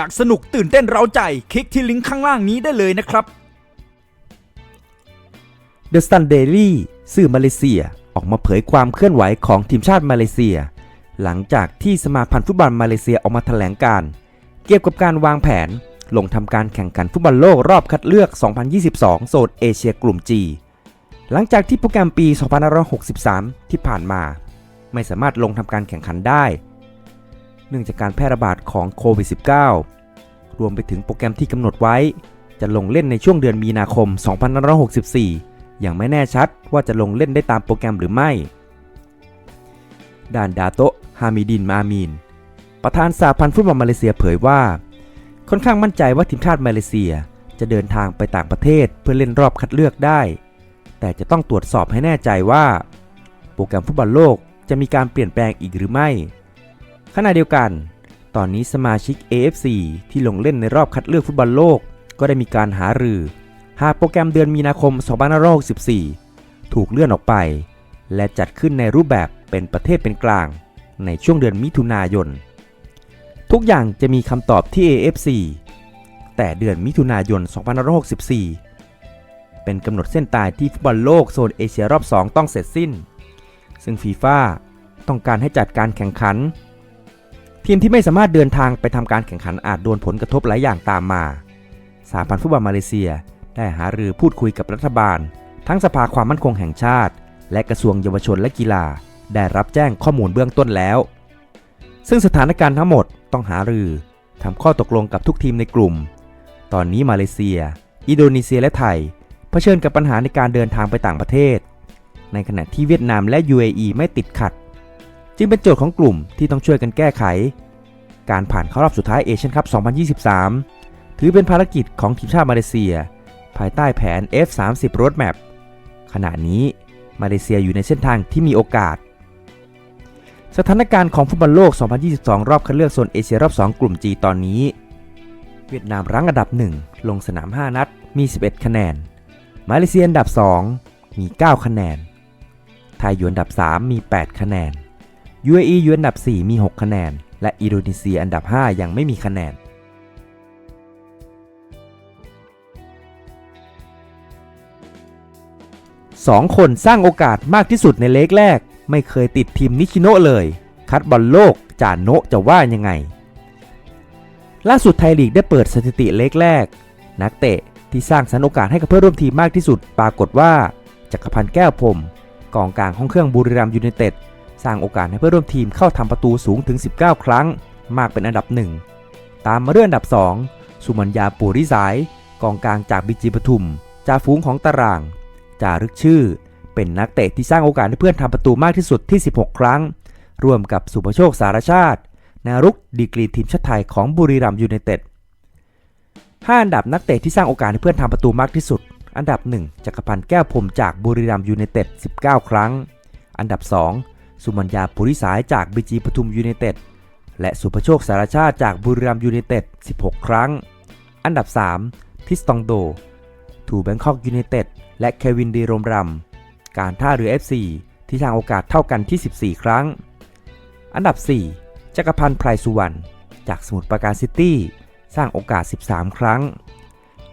อยากสนุกตื่นเต้นเร้าใจ คลิกที่ลิงก์ข้างล่างนี้ได้เลยนะครับ The Sun Daily สื่อมาเลเซียออกมาเผยความเคลื่อนไหวของทีมชาติมาเลเซีย หลังจากที่สมาพันธ์ฟุตบอลมาเลเซียออกมาแถลงการ เกี่ยวกับการวางแผน ลงทำการแข่งขันฟุตบอลโลกรอบคัดเลือก 2022 โซนเอเชียกลุ่ม G หลังจากที่โปรแกรมปี 2563 ที่ผ่านมา ไม่สามารถลงทำการแข่งขันได้ เนื่องจากการแพร่ระบาดของโควิด -19 รวมไปถึงโปรแกรมที่กำหนดไว้ จะลงเล่นในช่วงเดือนมีนาคม 2564 อย่างไม่แน่ชัดว่าจะลงเล่นได้ตามโปรแกรมหรือไม่ด้านดาโตฮามิดินมามีน ประธานสาพันธ์ฟุตบอลมาเลเซียเผยว่า ค่อนข้างมั่นใจว่าทีมชาติมาเลเซียจะเดินทางไปต่างประเทศเพื่อเล่นรอบคัดเลือกได้ แต่จะต้องตรวจสอบให้แน่ใจว่า โปรแกรมฟุตบอลโลกจะมีการเปลี่ยนแปลงอีกหรือไม่ ขณะเดียวกัน ตอนนี้สมาชิก AFC ที่ลงเล่นในรอบคัดเลือกฟุตบอลโลก ก็ได้มีการหารือ หากโปรแกรมเดือนมีนาคม 2564 ถูกเลื่อนออกไป และจัดขึ้นในรูปแบบเป็นประเทศเป็นกลาง ในช่วงเดือนมิถุนายน ทุกอย่างจะมีคำตอบที่ AFC แต่เดือนมิถุนายน 2564 เป็นกำหนดเส้นตายที่ฟุตบอลโลกโซนเอเชียรอบ 2 ต้องเสร็จสิ้น ซึ่งฟีฟ่าต้องการให้จัดการแข่งขัน ทีมที่ไม่สามารถเดินทางไปทำการแข่งขันอาจโดนผลกระทบหลายอย่างตามมาสาพันธ์ฟุตบอลมาเลเซีย ได้หารือพูดคุยกับรัฐบาล ทั้งสภาความมั่นคงแห่งชาติ และกระทรวงเยาวชนและกีฬา ได้รับแจ้งข้อมูลเบื้องต้นแล้ว ซึ่งสถานการณ์ทั้งหมดต้องหารือทำข้อตกลงกับทุกทีมในกลุ่ม ตอนนี้มาเลเซีย อินโดนีเซียและไทยเผชิญกับปัญหาในการเดินทางไปต่างประเทศ ในขณะที่เวียดนามและ UAE ไม่ติดขัด จึงเป็นโจทย์ของกลุ่มที่ต้องช่วยกันแก้ไข การผ่านเข้ารอบสุดท้ายเอเชียนคัพ 2023 ถือเป็นภารกิจของทีมชาติมาเลเซีย ภายใต้แผน F30 Roadmap ขณะนี้มาเลเซียอยู่ในเส้นทางที่มีโอกาส สถานการณ์ของฟุตบอลโลก 2022 รอบคัดเลือกโซนเอเชียรอบ 2 กลุ่ม G ตอนนี้ เวียดนามรั้งอันดับ 1 ลงสนาม 5 นัด มี 11 คะแนน มาเลเซียอันดับ 2 มี 9 คะแนน ไทยอยู่อันดับ 3 มี 8 คะแนน UAE อยู่อันดับ 4 มี 6 คะแนน และอินโดนีเซียอันดับ 5 ยังไม่มีคะแนนสองคนสร้างโอกาสมากที่สุดในเลกแรก ไม่เคยติดทีมนิชิโนะเลย คัดบอลโลกจานโนะจะว่ายังไง ล่าสุดไทยลีกได้เปิดสถิติเลกแรก นักเตะที่สร้างสรรค์โอกาสให้กับเพื่อนร่วมทีมมากที่สุด ปรากฏว่าจักรพันธ์แก้วพรมกองกลางห้องเครื่องบุรีรัมย์ยูไนเต็ด สร้างโอกาสให้เพื่อนร่วมทีมเข้าทำประตูสูงถึง 19 ครั้ง มากเป็นอันดับหนึ่งตามมาด้วยอันดับ 2 สุมัญญาปูริสาย กองกลางจากบิจิปทุมจ่าฝูงของตาราง จารึกชื่อ เป็นนักเตะที่สร้างโอกาสให้เพื่อนทำประตูมากที่สุดที่ 16 ครั้ง ร่วมกับสุภโชคสารชาตินารุกดีกรีทีมชาติไทยของบุรีรัมยูไนเต็ด5อันดับนักเตะที่สร้างโอกาสให้เพื่อนทำประตูมากที่สุด อันดับ 1จักรพันธ์แก้วพรมจากบุรีรัมย์ยูไนเต็ด 19 ครั้ง อันดับ 2 สุมัญญาปุริสายจากบีจีปทุมยูไนเต็ด และสุภโชคสารชาติจากบุรีรัมย์ยูไนเต็ด 16 ครั้ง อันดับ 3 ทิสตองโดทูแบงคอกยูไนเต็ด และเควินดีรมรัมการท่าเรือ FC ที่สร้างโอกาสเท่ากันที่ 14 ครั้ง อันดับ 4 จักรพันธ์ไพรสุวรรณ จากสมุทรปราการซิตี้ สร้างโอกาส 13 ครั้ง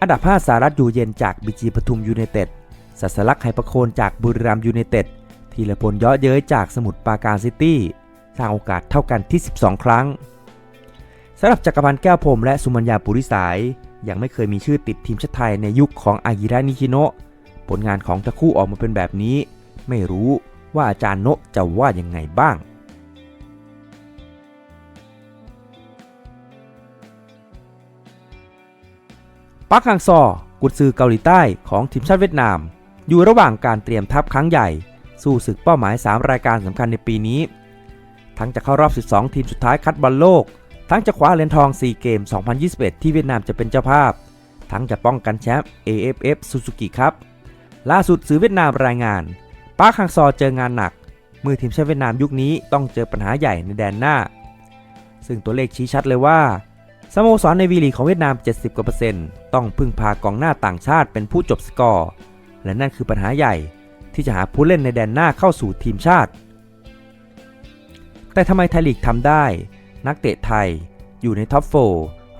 อันดับ 5 สารัตอยู่เย็นจากบีจีปทุมยูไนเต็ดสัสลักษ์ไหประโคนจากบุรีรัมย์ยูไนเต็ด ธีรพลเยาะเย้ยจากสมุทรปราการซิตี้สร้างโอกาสเท่ากันที่ 12 ครั้งสำหรับจักรพันธ์แก้วพรมและสุมัญญาปุริสาย ยังไม่เคยมีชื่อติดทีมชาติไทยในยุคของอากิระนิชิโนะผลงานของทั้งคู่ออกมาเป็นแบบนี้ ไม่รู้ว่าอาจารย์โนะจะว่ายังไงบ้างปักฮังซอ กุดซือเกาหลีใต้ของทีมชาติเวียดนาม อยู่ระหว่างการเตรียมทัพครั้งใหญ่ สู้ศึกเป้าหมาย 3 รายการสำคัญในปีนี้ ทั้งจะเข้ารอบ 12 ทีมสุดท้ายคัดบอลโลก ทั้งจะคว้าเหรียญทอง 4 เกม 2021 ที่เวียดนามจะเป็นเจ้าภาพ ทั้งจะป้องกันแชมป์ AFF Suzuki ครับ ล่าสุดสื่อเวียดนามรายงานปาร์คฮังซอเจองานหนักเมื่อทีมชาติเวียดนามยุคนี้ต้องเจอปัญหาใหญ่ในแดนหน้า ซึ่งตัวเลขชี้ชัดเลยว่าสโมสรในวีลีของเวียดนาม 70กว่าเปอร์เซ็นต์ต้องพึ่งพากองหน้าต่างชาติเป็นผู้จบสกอร์ และนั่นคือปัญหาใหญ่ ที่จะหาผู้เล่นในแดนหน้าเข้าสู่ทีมชาติ แต่ทำไมไทยลีกทำได้ นักเตะไทยอยู่ในท็อปโฟ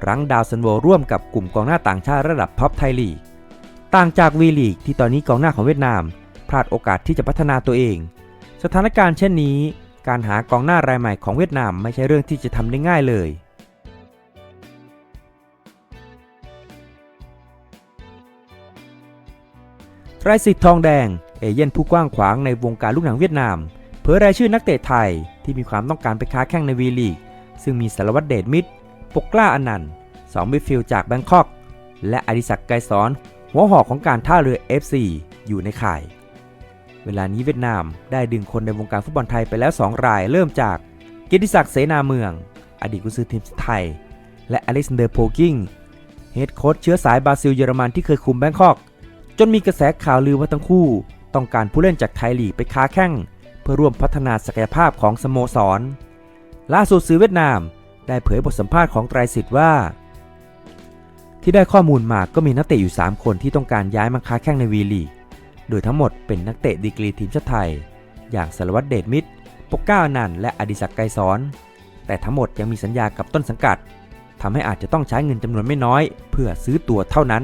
รั้งดาวซันโวร่วมกับกลุ่มกองหน้าต่างชาติระดับท็อปไทยลีก ต่างจากวีลีกที่ตอนนี้กองหน้าของเวียดนาม พลาดโอกาสที่จะพัฒนาตัวเอง สถานการณ์เช่นนี้ การหากองหน้ารายใหม่ของเวียดนามไม่ใช่เรื่องที่จะทำได้ง่ายเลยไตรสิทธิ์ทองแดง เอเย่นผู้กว้างขวางในวงการลูกหนังเวียดนาม เผยรายชื่อนักเตะไทยที่มีความต้องการไปค้าแข่งในวีลีก ซึ่งมีสารวัตรเดชมิตร ปกกล้าอนันต์สองมิดฟิลจากแบงคอก และอดิศักดิ์ไกรสอนหัวหอกของการท่าเรือ FC อยู่ในข่าย เวลานี้เวียดนามได้ดึงคนในวงการฟุตบอลไทยไปแล้ว 2 ราย เริ่มจากเกิติศักดิ์เสนาเมือง อดีตกุซือทีมชาติไทย และอเล็กซานเดอร์โพกิงเฮดโค้ชเชื้อสายบราซิลเยอรมันที่เคยคุมแบงคอก จนมีกระแสข่าวลือว่าทั้งคู่ ต้องการผู้เล่นจากไทยลีกไปค้าแข่งเพื่อร่วมพัฒนาศักยภาพของสโมสร ล่าสุดสื่อเวียดนาม ได้เผยบทสัมภาษณ์ของไตรสิทธิ์ว่า ที่ได้ข้อมูลมาก็มีนักเตะอยู่ 3 คนที่ต้องการย้ายมาค้าแข่งในวีลีกโดยทั้งหมดเป็นนักเตะดีกรีทีมชาติไทย อย่างสารวัตรเดชมิตรปกก้าอนันต์และอดิศักดิ์ไกรสอนแต่ทั้งหมดยังมีสัญญากับต้นสังกัดทำให้อาจจะต้องใช้เงินจำนวนไม่น้อย เพื่อซื้อตัวเท่านั้น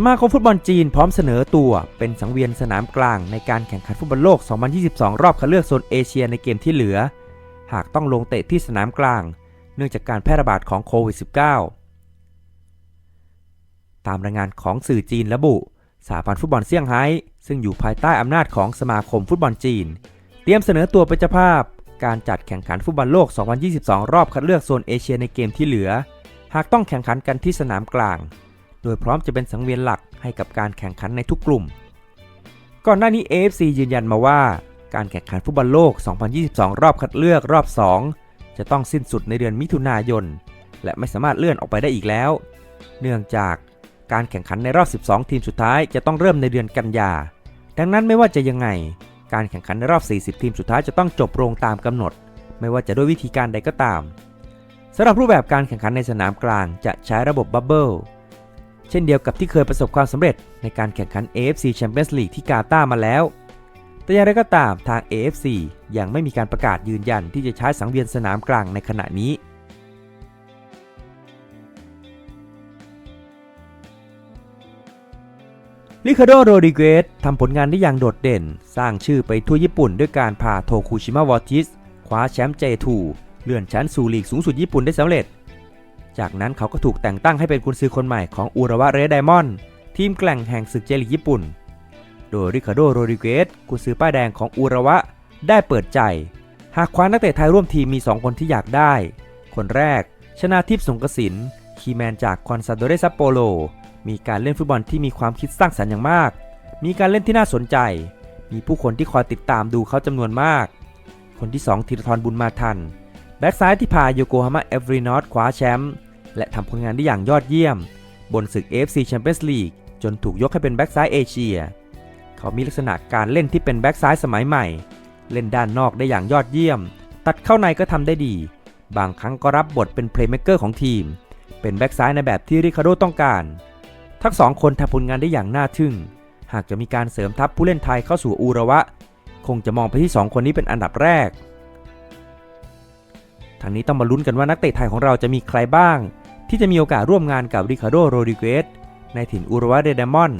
สมาคมฟุตบอลจีนพร้อมเสนอตัวเป็นสังเวียนสนามกลางในการแข่งขันฟุตบอลโลก 2022 รอบคัดเลือกโซนเอเชียในเกมที่เหลือ หากต้องลงเตะที่สนามกลาง เนื่องจากการแพร่ระบาดของโควิด -19 ตามรายงานของสื่อจีนระบุสหพันธ์ฟุตบอลเซี่ยงไฮ้ซึ่งอยู่ภายใต้อำนาจของสมาคมฟุตบอลจีน เตรียมเสนอตัวเป็นเจ้าภาพ การจัดแข่งขันฟุตบอลโลก 2022 รอบคัดเลือกโซนเอเชียในเกมที่เหลือ หากต้องแข่งขันกันที่สนามกลาง โดยพร้อมจะเป็นสังเวียนหลักให้กับการแข่งขันในทุกกลุ่ม ก่อนหน้านี้ AFC ยืนยันมาว่า การแข่งขันฟุตบอลโลก 2022 รอบคัดเลือกรอบ 2 จะต้องสิ้นสุดในเดือนมิถุนายน และไม่สามารถเลื่อนออกไปได้อีกแล้ว เนื่องจากการแข่งขันในรอบ 12 ทีมสุดท้ายจะต้องเริ่มในเดือนกันยา ดังนั้นไม่ว่าจะยังไง การแข่งขันในรอบ 40 ทีมสุดท้ายจะต้องจบลงตามกำหนด ไม่ว่าจะด้วยวิธีการใดก็ตามสำหรับรูปแบบการแข่งขันในสนามกลางจะใช้ระบบบับเบิล เช่นเดียวกับที่เคยประสบความสำเร็จในการแข่งขัน AFC Champions League ที่กาตาร์มาแล้ว แต่อย่างไรก็ตามทาง AFC ยังไม่มีการประกาศยืนยันที่จะใช้สังเวียนสนามกลางในขณะนี้ลิคาโดโรดิเกสทำผลงานได้อย่างโดดเด่น สร้างชื่อไปทั่วญี่ปุ่นด้วยการพาโทคุชิมาวอติสคว้าแชมป์ J2 เลื่อนชั้นสู่ลีกสูงสุดญี่ปุ่นได้สำเร็จ จากนั้นเขาก็ถูกแต่งตั้งให้เป็นกุนซือคนใหม่ของอุระวะเรดไดมอนด์ทีมแกล่งแห่งศึกเจลีกญี่ปุ่น โดยริคาโดโรดิเกสกุนซือป้ายแดงของอุระวะได้เปิดใจ หากคว้านักเตะไทยร่วมทีมมี 2 คนที่อยากได้ คนแรก ชนาทิพย์สงกสินคีแมนจากคอนซาโดเรซัปโปโลมีการเล่นฟุตบอลที่มีความคิดสร้างสรรค์อย่างมาก มีการเล่นที่น่าสนใจ มีผู้คนที่คอยติดตามดูเขาจำนวนมาก คนที่ 2ธีรทรบุญมาทัน แบ็กซ้ายที่พาโยโกฮาม่าเอฟรีนอตคว้าแชมป์ และทำผลงานได้อย่างยอดเยี่ยม บนศึก AFC Champions League จนถูกยกให้เป็นแบ็กซ้ายเอเชีย เขามีลักษณะการเล่นที่เป็นแบ็กซ้ายสมัยใหม่ เล่นด้านนอกได้อย่างยอดเยี่ยม ตัดเข้าในก็ทำได้ดี บางครั้งก็รับบทเป็นเพลย์เม k เกอร์ของทีม เป็นแบ็กซ้ายในแบบที่ริคาโดต้องการ ทั้งสองคนทำผลงานได้อย่างน่าทึ่ง หากจะมีการเสริมทัพผู้เล่นไทยเข้าสู่อูระวะ คงจะมองไปที่ 2 คนนี้เป็นอันดับแรกทางนี้ต้องมาลุ้นกันว่านักเตะไทยของเราจะมีใครบ้าง ที่จะมีโอกาสร่วมงานกับริคาร์โดโรดิเกสในถิ่นอุรวาเดดมอน